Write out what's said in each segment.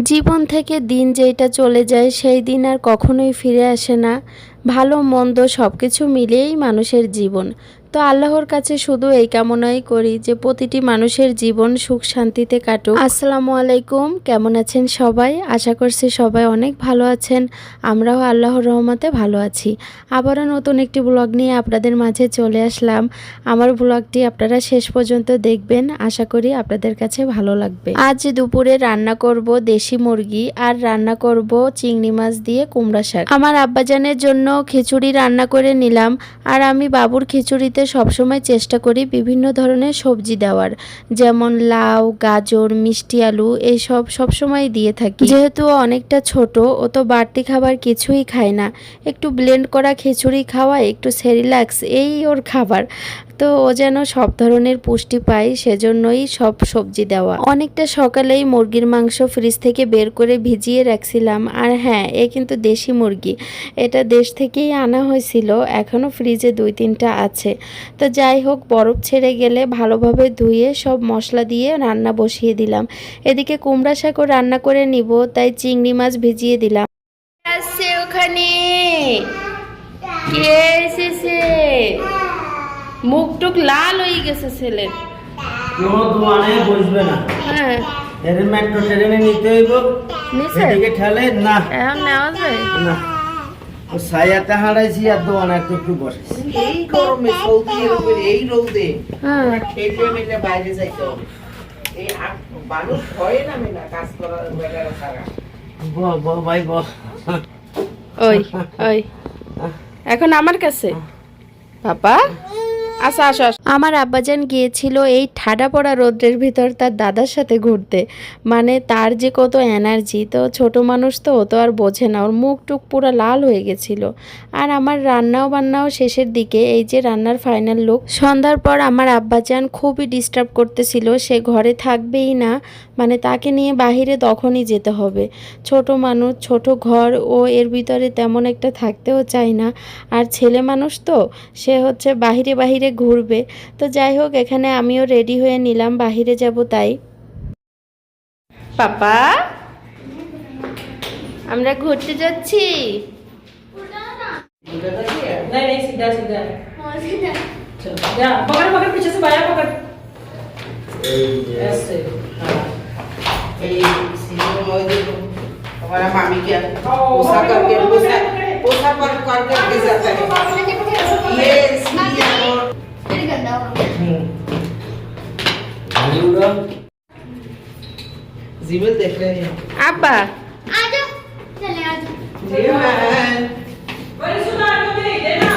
জীবন থেকে দিন যেটা চলে যায়, সেই দিন আর কখনোই ফিরে আসে না। ভালো, মন্দ সব কিছু মিলিয়েই মানুষের জীবন। তো আল্লাহর কাছে শুধু এই কামনাই করি যে প্রতিটি মানুষের জীবন সুখ শান্তিতে কাটুক। আসসালামু আলাইকুম, কেমন আছেন সবাই? আশা করছি সবাই অনেক ভালো আছেন। আমরাও আল্লাহর রহমতে ভালো আছি। আবারও নতুন একটি ব্লগ নিয়ে আপনাদের মাঝে চলে আসলাম। আমার ব্লগটি আপনারা শেষ পর্যন্ত দেখবেন। আশা করি আপনাদের কাছে ভালো লাগবে। আজ দুপুরে রান্না করব দেশি মুরগি আর রান্না করব চিংড়ি মাছ দিয়ে কুমড়া শাক। আমার আব্বাজানের জন্য খিচুড়ি রান্না করে নিলাম। আর আমি বাবুর খিচুড়িতে সবসময় চেষ্টা করি বিভিন্ন ধরনের সবজি দেওয়ার, যেমন লাউ, গাজর, মিষ্টি আলু এইসব সবসময় দিয়ে থাকি। যেহেতু অনেকটা ছোট, ও তো বাড়তি খাবার কিছুই খায় না। একটু ব্লেন্ড করা খিচুড়ি খাওয়া, একটু সেরিল্যাক্স, এই ওর খাবার। তো ও যেন সব ধরনের পুষ্টি পায়, সেজন্যই সব সবজি দেওয়া। অনেকটা সকালেই মুরগির মাংস ফ্রিজ থেকে বের করে ভিজিয়ে রাখছিলাম। আর হ্যাঁ এ কিন্তু দেশি মুরগি। এটা দেশ থেকেই আনা হয়েছিল এখনও ফ্রিজে দুই তিনটা আছে। তো যাই হোক, বরফ ছেড়ে গেলে ভালোভাবে ধুয়ে সব মশলা দিয়ে রান্না বসিয়ে দিলাম। এদিকে কুমড়া শাকও রান্না করে নিব, তাই চিংড়ি মাছ ভিজিয়ে দিলাম। ওখানে। কে এসেছে? মুখ টুক লাল হয়ে গেছে ছেলের। কোনো দোয়ানে বসবে না। হ্যাঁ। এর মেট্রো ট্রেনে নিতে হইব। এদিকে ঠেলে না। এখন নেওয়া যায় না। ও সায়াতে হারাইছি আর দোয়ানা একটু একটু বসেছি। এই গরমে সৌদি আরবের এই রোদে হ্যাঁ। মেলে বাইরে যাইতে হবে। এই মানুষ ভয়ে নামে না কাজ করার বেলায় ছাড়া। ব ব ভাই ওই ওই। এখন আমার কাছে? বাবা? আসা আসো আসো। আমার আব্বাজান গিয়েছিল এই ঠাডা পড়া রোদ্রের ভিতর তার দাদার সাথে ঘুরতে। মানে তার যে কত এনার্জি, তো ছোট মানুষ তো, ও তো আর বোঝে না। ওর মুখ টুক পুরো লাল হয়ে গেছিল। আর আমার রান্নাও বান্নাও শেষের দিকে, এই যে রান্নার ফাইনাল লুক সন্ধ্যার পর আমার আব্বাজান খুবই ডিস্টার্ব করতেছিল, সে ঘরে থাকবেই না। মানে তাকে নিয়ে বাহিরে তখনই যেতে হবে। ছোট মানুষ, ছোট ঘর, ও এর ভিতরে তেমন একটা থাকতেও চায় না। আর ছেলে মানুষ তো, সে হচ্ছে বাহিরে বাহিরে ঘুরবে। তো যাই হোক এখানে আমিও রেডি হয়ে নিলাম বাহিরে যাব তাই পাপা আমরা ঘুরতে যাচ্ছি नहीं नहीं सीधा जीवन देख रहे हैं আব্বা जीवन बड़ी सुना तो दे देना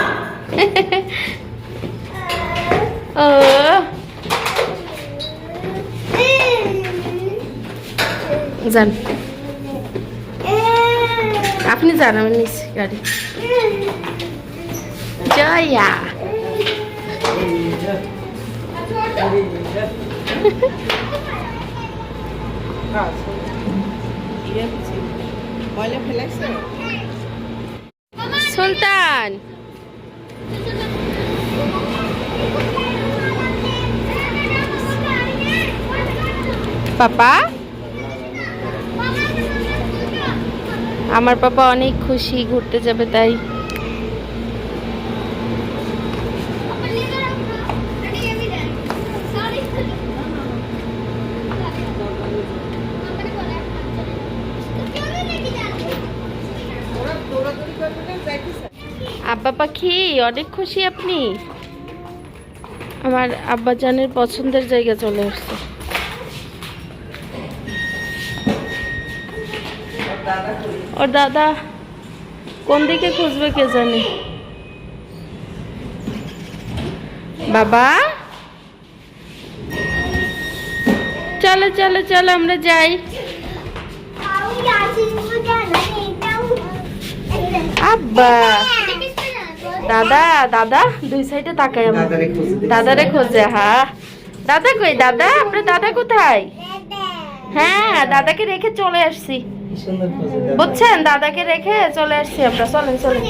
ও যান আপনি যান আমি নিচ্ছি গাড়ি জয়া ময়লা ফেলাইছে সুলতান। পাপা? আমার পাপা অনেক খুশি ঘুরতে যাবে তাই ওরা দৌড়াদৌড়ি করবে না যাইতেছে আব্বা পাখি অনেক খুশি আপনি? আমার আব্বাজানের পছন্দের জায়গা চলে আসছে। ওর দাদা কোন দিকে খুঁজবে কে জানে? বাবা? চলো চলো চলো আমরা যাই। আব্বা! দাদা দাদা দুই সাইডে তাকাই আমার। দাদারে খুঁজে হ্যাঁ দাদা কই দাদা? আপনার দাদা কোথায়? হ্যাঁ দাদাকে রেখে চলে আসছি। বুঝছেন? দাদাকে রেখে চলে আসছি আমরা। চলেন চলেন।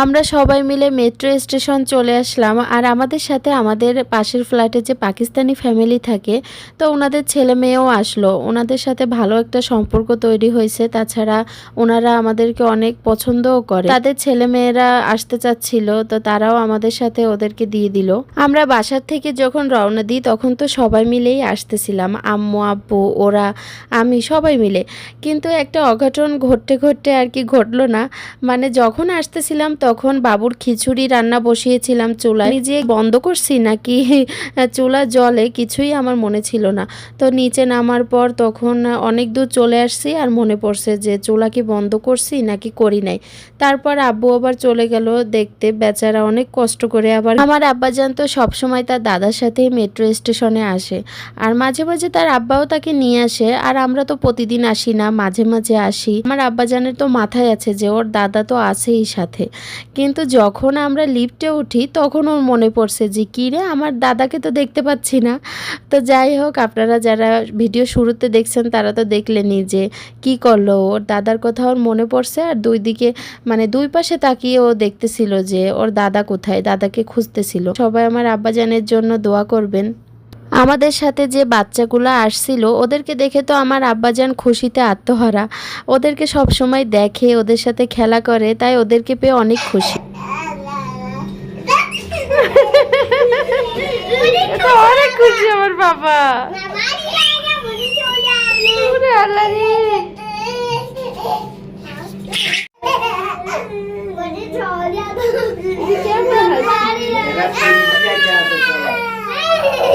আমরা সবাই মিলে মেট্রো স্টেশন চলে আসলাম আর আমাদের সাথে আমাদের পাশের ফ্ল্যাটে যে পাকিস্তানি ফ্যামিলি থাকে, তো ওনাদের ছেলে মেয়েও আসলো। ওনাদের সাথে ভালো একটা সম্পর্ক তৈরি হয়েছে। তাছাড়া ওনারা আমাদেরকে অনেক পছন্দও করে। তাদের ছেলে মেয়েরা আসতে চাচ্ছিল, তো তারাও আমাদের সাথে ওদেরকে দিয়ে দিল। আমরা বাসার থেকে যখন রওনা দিই, তখন তো সবাই মিলেই আসতেছিলাম। আম্মু, আব্বু, ওরা, আমি সবাই মিলে। কিন্তু একটা অঘটন ঘটতে ঘটতে আর কি ঘটলো না। মানে যখন আসতেছিলাম তখন বাবুর খিচুড়ি রান্না বসিয়েছিলাম চুলায়। যে বন্ধ করছি নাকি? চুলা জলে কিছুই আমার মনে ছিল না। তো নিচে নামার পর তখন অনেক দূর চলে আসছি আর মনে পড়ছে যে চুলা কি বন্ধ করছি নাকি করি নাই। তারপর আব্বু আবার চলে গেল দেখতে। বেচারা অনেক কষ্ট করে আবার আমার আব্বাজান তো সবসময় তার দাদার সাথেই মেট্রো স্টেশনে আসে। আর মাঝে মাঝে তার আব্বাও তাকে নিয়ে আসে। আর আমরা তো প্রতিদিন আসি না, মাঝে মাঝে আসি। আমার আব্বাজানের তো মাথায় আছে যে ওর দাদা তো আছেই সাথে। কিন্তু যখন আমরা লিফটে উঠি, তখন ওর মনে পড়ছে যে, কী রে, আমার দাদাকে তো দেখতে পাচ্ছি না। তো যাই হোক, আপনারা যারা ভিডিও শুরুতে দেখছেন, তারা তো দেখলেনই যে, কি করল? ওর দাদার কথা ওর মনে পড়ছে আর দুই দিকে মানে দুই পাশে তাকিয়ে ও দেখতেছিল যে, ওর দাদা কোথায়? দাদাকে খুঁজতেছিল। সবাই আমার আব্বাজানের জন্য দোয়া করবেন। আমাদের সাথে যে বাচ্চাগুলো আসছিল ওদেরকে দেখে তো আমার আব্বাজান খুশিতে আত্মহারা ওদেরকে সব সময় দেখে ওদের সাথে খেলা করে তাই ওদেরকে পেয়ে অনেক খুশি অনেক খুশি আমার বাবা এরা তিনটে যাইতে আছে সবাই।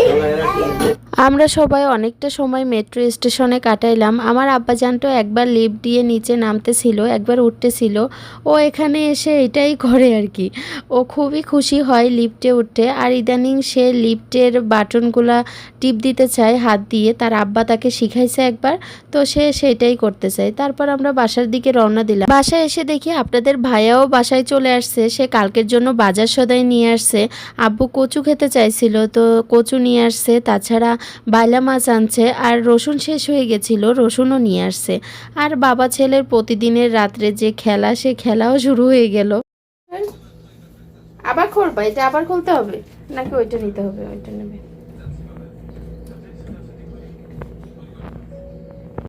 সবাই এরা তিনটে। আমরা সবাই অনেকটা সময় মেট্রো স্টেশনে কাটাইলাম। আমার আব্বাজান তো একবার লিফট দিয়ে নিচে নামতেছিল, একবার উঠতেছিল। ও এখানে এসে এটাই করে আর কি। ও খুবই খুশি হয় লিফটে উঠতে। আর ইদানিং সে লিফটের বাটনগুলা টিপ দিতে চায় হাত দিয়ে। তার আব্বা তাকে শিখাইছে একবার, তো সে সেটাই করতে চায়। তারপর আমরা বাসার দিকে রওনা দিলাম। বাসায় এসে দেখি আপনাদের ভাইয়াও বাসায় চলে আসছে। সে কালকের জন্য বাজার সদাই নিয়ে আসছে। আব্বু কচু খেতে চাইছিল, তো কচু নিয়ে আসছে। তাছাড়া বাইলা মাছ আনছে আর রসুন শেষ হয়ে গেছিল, রসুনও নিয়ে আসছে। আর বাবা ছেলের প্রতিদিনের রাত্রে যে খেলা, সে খেলাও শুরু হয়ে গেল। আবার খোলবা এটা আবার খুলতে হবে? নাকি ওইটা নিতে হবে, ওইটা নেবে?